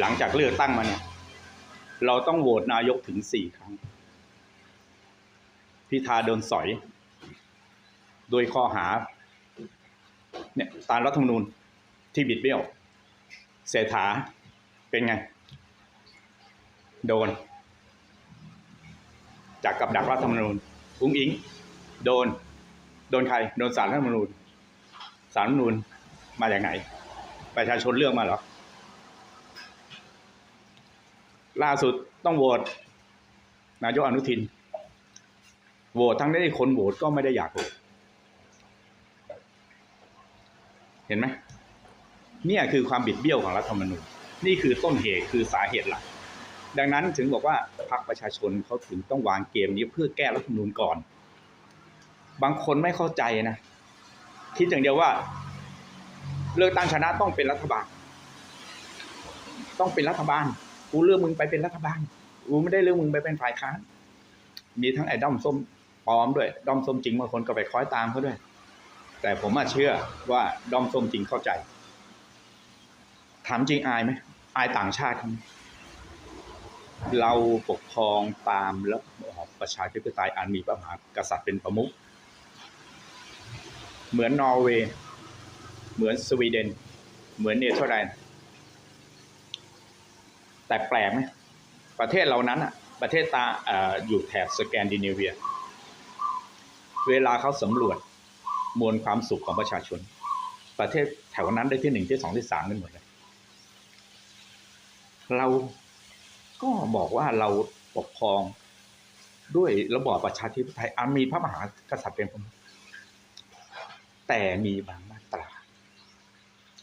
หลังจากเลือกตั้งมาเนี่ย เราต้องโหวตนายกถึงสี่ครั้ง พิธาโดนสอย โดยข้อหา เนี่ยตามรัฐธรรมนูญที่บิดเบี้ยวเศรษฐาเป็นไง โดน จากกับดักรัฐธรรมนูญอุ้งอิง โดน โดนใคร โดนสารรัฐธรรมนูญสารรัฐธรรมนูญมาจากไหน ประชาชนเลือกมาหรอ ล่าสุดต้องโหวตนายกอนุทินโหวตทั้งที่คนโหวตก็ไม่ได้อยากโหวตเห็นไหมเนี่ยคือความบิดเบี้ยวของรัฐธรรมนูญนี่คือต้นเหตุคือสาเหตุหลัก ดังนั้นถึงบอกว่าพรรคประชาชนเขาถึงต้องวางเกมนี้เพื่อแก้รัฐธรรมนูญก่อน บางคนไม่เข้าใจนะ คิดอย่างเดียวว่า เลือกตั้งชนะต้องเป็นรัฐบาล ต้องเป็นรัฐบาล กูเลือกมึงไปเป็นรัฐบาลกูไม่ได้เลือกมึงไปเป็นฝ่ายค้านมีทั้งไอ้ด้อมส้มปลอมด้วยด้อมส้มจริงบางคนก็ไปคล้อยตามเขาด้วย แต่ผมอะเชื่อว่าด้อมส้มจริงเข้าใจถามจริงอายไหมอายต่างชาติเขาไหมเราปกครองตามระบอบประชาธิปไตยอันมีพระมหากษัตริย์เป็นประมุขเหมือนนอร์เวย์ เหมือนสวีเดน เหมือนเนเธอร์แลนด์ แต่แปลกไหมประเทศเหล่านั้นอะประเทศตาออยู่แถบสแกนดิเนเวีย เวลาเขาสำรวจมวลความสุขของประชาชน ประเทศแถวนั้นได้ที่หนึ่งที่สองที่สามกันหมดเลยเราก็บอกว่าเราปกครองด้วยระบอบประชาธิปไตยอันมีพระมหากษัตริย์เป็นประมุขแต่มีบางมาตรา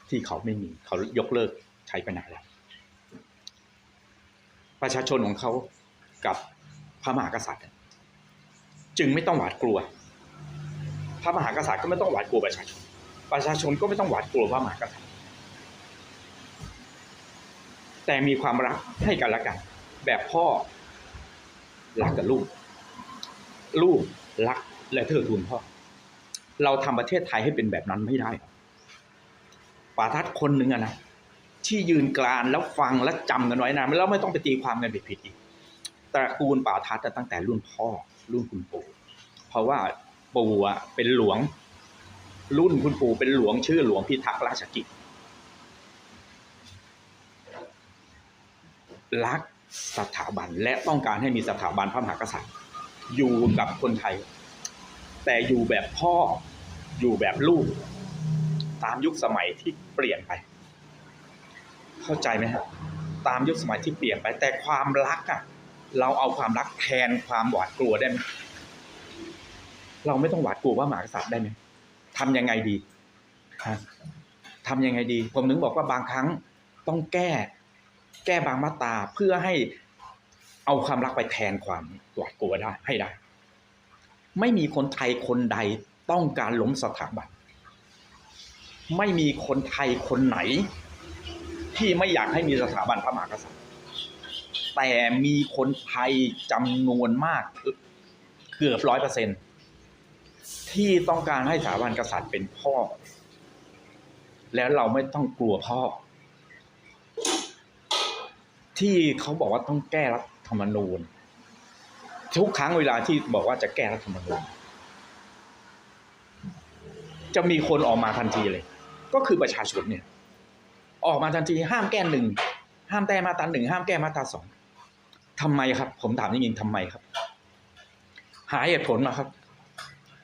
ที่เขาไม่มีเขายกเลิกใช้ไปนานแล้ว ประชาชนของเขากับพระมหากษัตริย์ จึงไม่ต้องหวาดกลัว พระมหากษัตริย์ก็ไม่ต้องหวาดกลัวประชาชน ประชาชนก็ไม่ต้องหวาดกลัวพระมหากษัตริย์ แต่มีความรักให้กันและกัน แบบพ่อรักกับลูก ลูกรักและเทิดทูนพ่อ เราทำประเทศไทยให้เป็นแบบนั้นไม่ได้ป่าทัดคนหนึ่งอะนะ ที่ยืนกลานแล้วฟังและจำกันไว้นะแล้วไม่ต้องไปตีความกันผิดๆอีกตระกูลป่าทัดตั้งแต่รุ่นพ่อรุ่นคุณปู่เพราะว่าปู่อะเป็นหลวง รุ่นคุณปู่เป็นหลวงชื่อหลวงพิทักษ์ราชกิจรักสถาบันและต้องการให้มีสถาบันพระมหากษัตริย์ อยู่กับคนไทย แต่อยู่แบบพ่ออยู่แบบลูก ตามยุคสมัยที่เปลี่ยนไป เข้าใจไหมครับตามยุคสมัยที่เปลี่ยนไป แต่ความรักอะเราเอาความรักแทนความหวาดกลัวได้ไหมเราไม่ต้องหวาดกลัวว่าหมากษัตริย์ได้ไหมทำยังไงดีฮะทำยังไงดี ผมถึงบอกว่าบางครั้งต้องแก้ แก้บางมาตาเพื่อให้เอาความรักไปแทนความหวาดกลัวได้ให้ได้ ไม่มีคนไทยคนใดต้องการล้มสถาบันไม่มีคนไทยคนไหน ที่ไม่อยากให้มีสถาบันพระมหากษัตริย์ แต่มีคนไทยจำนวนมากเกือบร้อยเปอร์เซ็นที่ต้องการให้สถาบันกษัตริย์เป็นพ่อ แล้วเราไม่ต้องกลัวพ่อ ที่เขาบอกว่าต้องแก้รัฐธรรมนูญ ทุกครั้งเวลาที่บอกว่าจะแก้รัฐธรรมนูญจะมีคนออกมาทันทีเลย ก็คือประชาชนเนี่ย ออกมาทันทีห้ามแก้หนึ่งห้ามแก้มาตราหนึ่งห้ามแก้มาตราสองทำไมครับ ผมถามจริงๆทำไมครับ หาเหตุผลมาครับ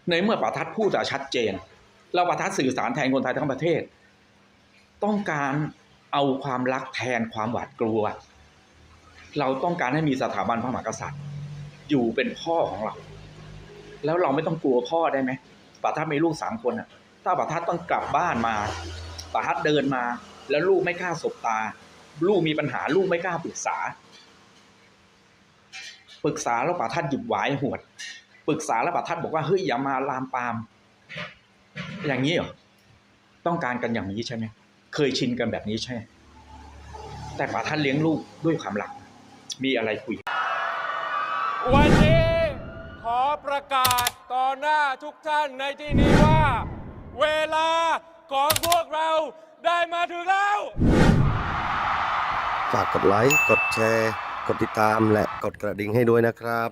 ในเมื่อประทัดพูดจะชัดเจน เราประทัดสื่อสารแทนคนไทยทั้งประเทศ ต้องการเอาความรักแทนความหวาดกลัว เราต้องการให้มีสถาบันพระมหากษัตริย์ อยู่เป็นพ่อของเรา แล้วเราไม่ต้องกลัวพ่อได้ไหมป่าทัดมีลูกสามคนอะถ้าป่าทัดต้องกลับบ้านมาป่าทัดเดินมา แล้วลูกไม่กล้าสบตา ลูกมีปัญหาลูกไม่กล้าปรึกษา ปรึกษาแล้วป่าทัดหยิบหวายหวด ปรึกษาแล้วป่าทัดบอกว่าเฮ้ยอย่ามาลามปาม อย่างนี้เหรอต้องการกันอย่างนี้ใช่ไหมเคยชินกันแบบนี้ใช่ไหมแต่ป่าทัดเลี้ยงลูกด้วยความรัก มีอะไรคุย วันนี้ขอประกาศต่อหน้าทุกท่านในที่นี้ว่า เวลาของพวกเรา ได้มาถึงแล้ว ฝากกดไลค์ กดแชร์ กดติดตามและกดกระดิ่งให้ด้วยนะครับ